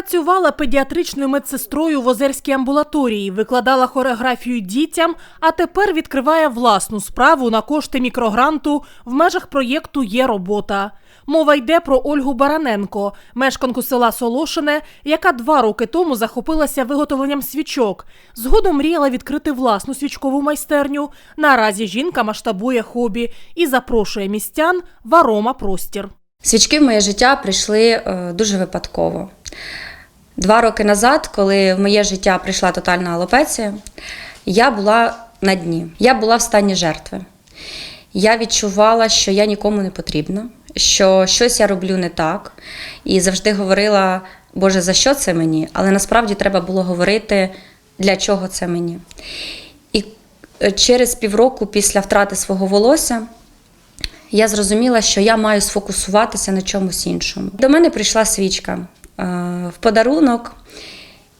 Працювала педіатричною медсестрою в Озерській амбулаторії, викладала хореографію дітям, а тепер відкриває власну справу на кошти мікрогранту в межах проєкту Є робота. Мова йде про Ольгу Бараненко, мешканку села Солошине, яка два роки тому захопилася виготовленням свічок. Згодом мріяла відкрити власну свічкову майстерню. Наразі жінка масштабує хобі і запрошує містян в арома простір. Свічки в моє життя прийшли е, дуже випадково. Два роки назад, коли в моє життя прийшла тотальна алопеція, я була на дні. Я була в стані жертви. Я відчувала, що я нікому не потрібна, що щось я роблю не так. І завжди говорила, Боже, за що це мені? Але насправді треба було говорити, для чого це мені. І е, через півроку після втрати свого волосся я зрозуміла, що я маю сфокусуватися на чомусь іншому. До мене прийшла свічка в подарунок,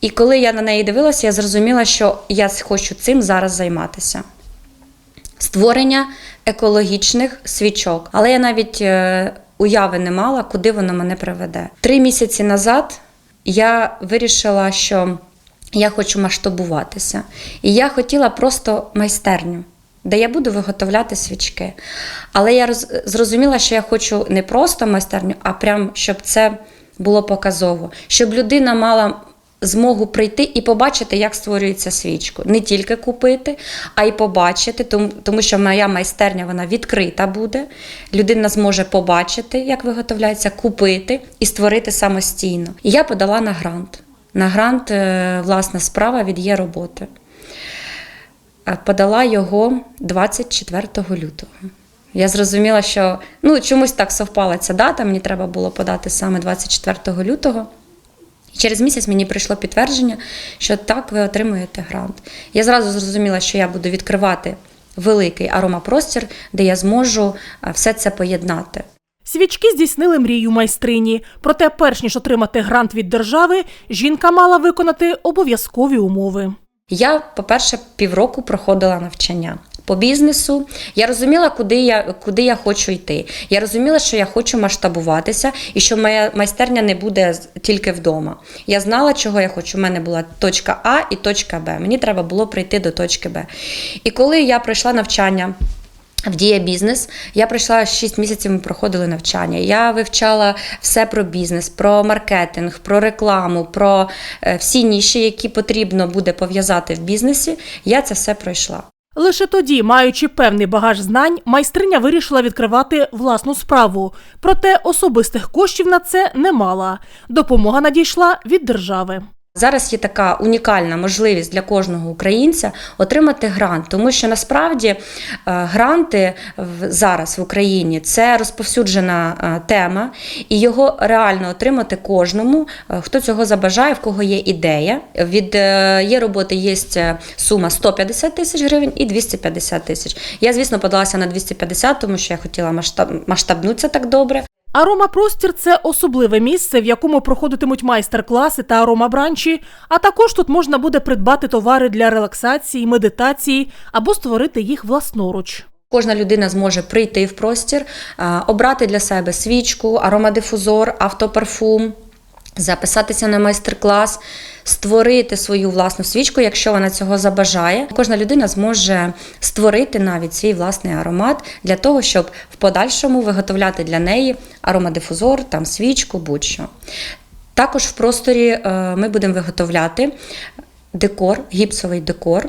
і коли я на неї дивилася, я зрозуміла, що я хочу цим зараз займатися. Створення екологічних свічок. Але я навіть е, уяви не мала, куди воно мене приведе. Три місяці назад я вирішила, що я хочу масштабуватися. І я хотіла просто майстерню, де я буду виготовляти свічки. Але я зрозуміла, що я хочу не просто майстерню, а прям щоб це було показово, щоб людина мала змогу прийти і побачити, як створюється свічку. Не тільки купити, а й побачити, тому, тому що моя майстерня вона відкрита буде. Людина зможе побачити, як виготовляється, купити і створити самостійно. І я подала на грант. На грант е, власна справа від є роботи. Е, Подала його 24 лютого. Я зрозуміла, що ну, чомусь так совпала ця дата, мені треба було подати саме 24 лютого. І через місяць мені прийшло підтвердження, що так, ви отримуєте грант. Я зразу зрозуміла, що я буду відкривати великий аромапростір, де я зможу е, все це поєднати. Свічки здійснили мрію майстрині. Проте, перш ніж отримати грант від держави, жінка мала виконати обов'язкові умови. Я, по-перше, півроку проходила навчання по бізнесу. Я розуміла, куди я, куди я хочу йти. Я розуміла, що я хочу масштабуватися і що моя майстерня не буде тільки вдома. Я знала, чого я хочу. У мене була точка А і точка Б. Мені треба було прийти до точки Б. І коли я пройшла навчання. В Дія бізнес. Я пройшла 6 місяців. Ми проходили навчання. Я вивчала все про бізнес, про маркетинг, про рекламу, про е, всі ніші, які потрібно буде пов'язати в бізнесі. Я це все пройшла. Лише тоді, маючи певний багаж знань, майстриня вирішила відкривати власну справу. Проте особистих коштів на це не мала. Допомога надійшла від держави. Зараз є така унікальна можливість для кожного українця отримати грант, тому що насправді е, гранти зараз в Україні це розповсюджена е, тема, і його реально отримати кожному, е, хто цього забажає, в кого є ідея. Від є роботи є сума 150 тисяч гривень і 250 тисяч. Я, звісно, подалася на 250, тому що я хотіла масштаб, масштабнутися так добре. Аромапростір це особливе місце, в якому проходитимуть майстер-класи та аромабранчі, а також тут можна буде придбати товари для релаксації, медитації або створити їх власноруч. Кожна людина зможе прийти в простір, обрати для себе свічку, аромадифузор, автопарфум, записатися на майстер-клас, створити свою власну свічку, якщо вона цього забажає. Кожна людина зможе створити навіть свій власний аромат для того, щоб в подальшому виготовляти для неї аромадифузор, там свічку, будь-що. Також в просторі е, ми будемо виготовляти декор, гіпсовий декор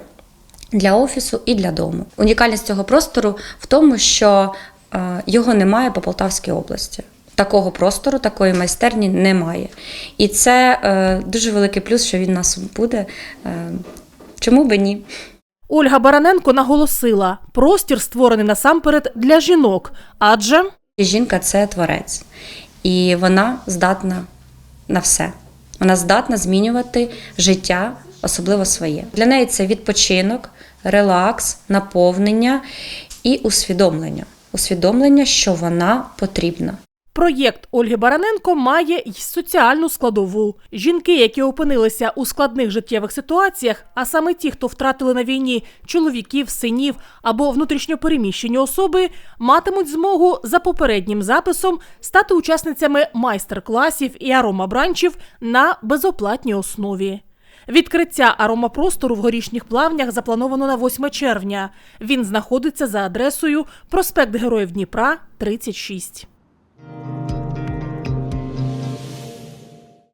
для офісу і для дому. Унікальність цього простору в тому, що е, його немає по Полтавській області. Такого простору, такої майстерні немає. І це е, дуже великий плюс, що він нас буде. Е, чому би ні? Ольга Бараненко наголосила, простір створений насамперед для жінок, адже Жінка це творець, і вона здатна на все. Вона здатна змінювати життя, особливо своє. Для неї це відпочинок, релакс, наповнення і усвідомлення. Усвідомлення, що вона потрібна. Проєкт Ольги Бараненко має й соціальну складову. Жінки, які опинилися у складних життєвих ситуаціях, а саме ті, хто втратили на війні чоловіків, синів або внутрішньопереміщені особи, матимуть змогу за попереднім записом стати учасницями майстер-класів і аромабранчів на безоплатній основі. Відкриття аромапростору в горішніх плавнях заплановано на 8 червня. Він знаходиться за адресою проспект Героїв Дніпра, 36. Thank you.